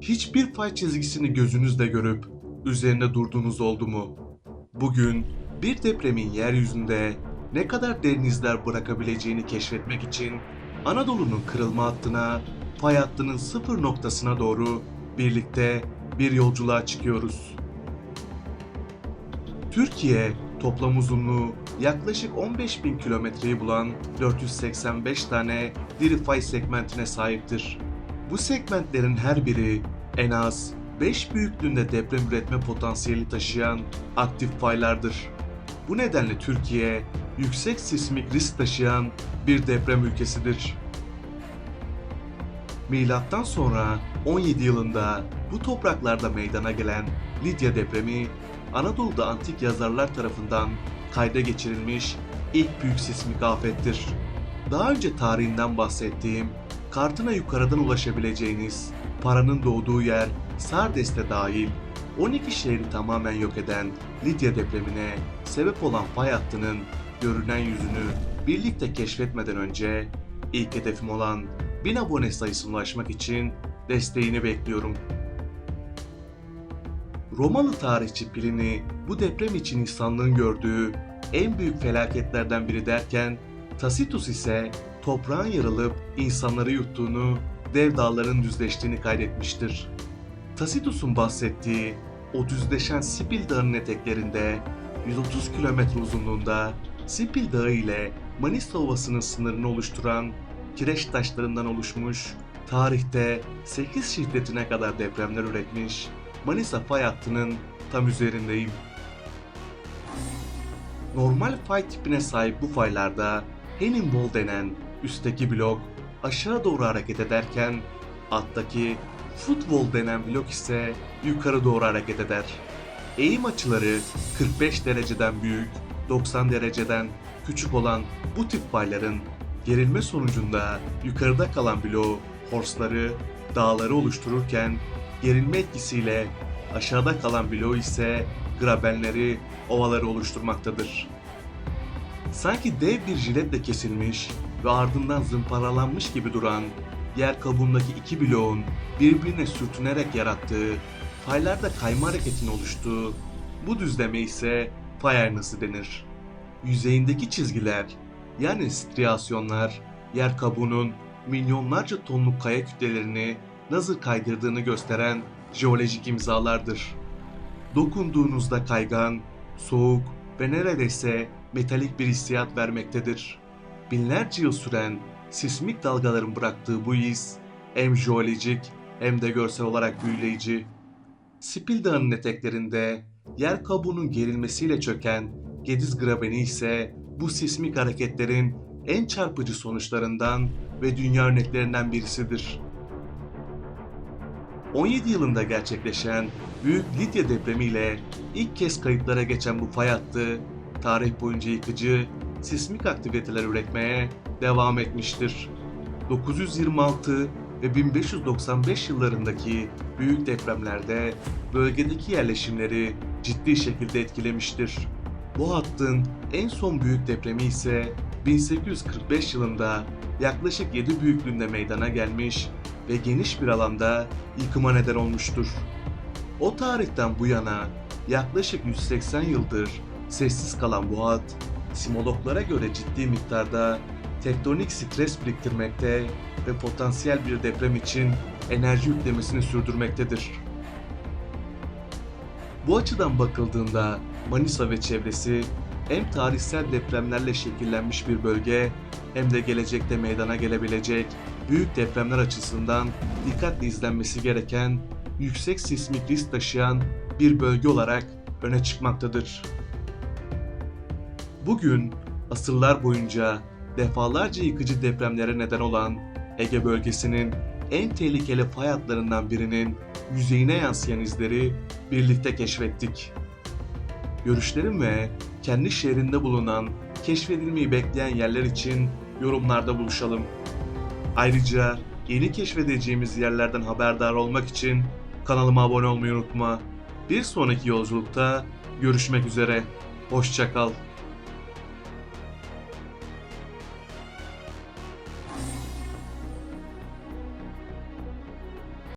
Hiçbir fay çizgisini gözünüzle görüp üzerinde durduğunuz oldu mu? Bugün bir depremin yeryüzünde ne kadar derin izler bırakabileceğini keşfetmek için Anadolu'nun kırılma hattına, fay hattının sıfır noktasına doğru birlikte bir yolculuğa çıkıyoruz. Türkiye toplam uzunluğu yaklaşık 15 bin kilometreyi bulan 485 tane diri fay segmentine sahiptir. Bu segmentlerin her biri en az 5 büyüklüğünde deprem üretme potansiyeli taşıyan aktif faylardır. Bu nedenle Türkiye yüksek sismik risk taşıyan bir deprem ülkesidir. Milattan sonra 17 yılında bu topraklarda meydana gelen Lidya depremi Anadolu'da antik yazarlar tarafından kayda geçirilmiş ilk büyük sismik afettir. Daha önce tarihinden bahsettiğim, kartına yukarıdan ulaşabileceğiniz, paranın doğduğu yer Sardes'te dahil 12 şehri tamamen yok eden Lidya depremine sebep olan fay hattının görünen yüzünü birlikte keşfetmeden önce ilk hedefim olan 1000 abone sayısına ulaşmak için desteğini bekliyorum. Romalı tarihçi Pliny bu deprem için insanlığın gördüğü en büyük felaketlerden biri derken Tacitus ise toprağın yarılıp insanları yuttuğunu, dev dağların düzleştiğini kaydetmiştir. Tacitus'un bahsettiği o düzleşen Sipil Dağı'nın eteklerinde 130 kilometre uzunluğunda Sipil Dağı ile Manisa Ovası'nın sınırını oluşturan kireç taşlarından oluşmuş, tarihte 8 şiddetine kadar depremler üretmiş Manisa fay hattının tam üzerindeyim. Normal fay tipine sahip bu faylarda Henning Wall denen üstteki blok aşağı doğru hareket ederken alttaki Footwall denen blok ise yukarı doğru hareket eder. Eğim açıları 45 dereceden büyük, 90 dereceden küçük olan bu tip fayların gerilme sonucunda yukarıda kalan bloğu, horsları, dağları oluştururken gerilme etkisiyle aşağıda kalan bloğu ise grabenleri, ovaları oluşturmaktadır. Sanki dev bir jiletle kesilmiş ve ardından zımparalanmış gibi duran yer kabuğundaki iki bloğun birbirine sürtünerek yarattığı, faylarda kayma hareketinin oluştuğu bu düzleme ise fay aynası denir. Yüzeyindeki çizgiler yani striasyonlar yer kabuğunun milyonlarca tonluk kaya kütlelerini nasıl kaydırdığını gösteren jeolojik imzalardır. Dokunduğunuzda kaygan, soğuk ve neredeyse metalik bir hissiyat vermektedir. Binlerce yıl süren sismik dalgaların bıraktığı bu iz hem jeolojik hem de görsel olarak büyüleyici. Spil Dağı'nın eteklerinde yer kabuğunun gerilmesiyle çöken Gediz Grabeni ise bu sismik hareketlerin en çarpıcı sonuçlarından ve dünya örneklerinden birisidir. 17 yılında gerçekleşen Büyük Lidya depremiyle ilk kez kayıtlara geçen bu fay hattı, tarih boyunca yıkıcı, sismik aktiviteler üretmeye devam etmiştir. 926 ve 1595 yıllarındaki büyük depremlerde bölgedeki yerleşimleri ciddi şekilde etkilemiştir. Bu hattın en son büyük depremi ise 1845 yılında yaklaşık 7 büyüklüğünde meydana gelmiş ve geniş bir alanda yıkıma neden olmuştur. O tarihten bu yana yaklaşık 180 yıldır sessiz kalan bu hat, simologlara göre ciddi miktarda tektonik stres biriktirmekte ve potansiyel bir deprem için enerji yüklemesini sürdürmektedir. Bu açıdan bakıldığında Manisa ve çevresi hem tarihsel depremlerle şekillenmiş bir bölge hem de gelecekte meydana gelebilecek büyük depremler açısından dikkatle izlenmesi gereken yüksek sismik risk taşıyan bir bölge olarak öne çıkmaktadır. Bugün asırlar boyunca defalarca yıkıcı depremlere neden olan Ege bölgesinin en tehlikeli fay hatlarından birinin yüzeyine yansıyan izleri birlikte keşfettik. Görüşlerim ve kendi şehrinde bulunan keşfedilmeyi bekleyen yerler için yorumlarda buluşalım. Ayrıca yeni keşfedeceğimiz yerlerden haberdar olmak için kanalıma abone olmayı unutma. Bir sonraki yolculukta görüşmek üzere. Hoşçakal.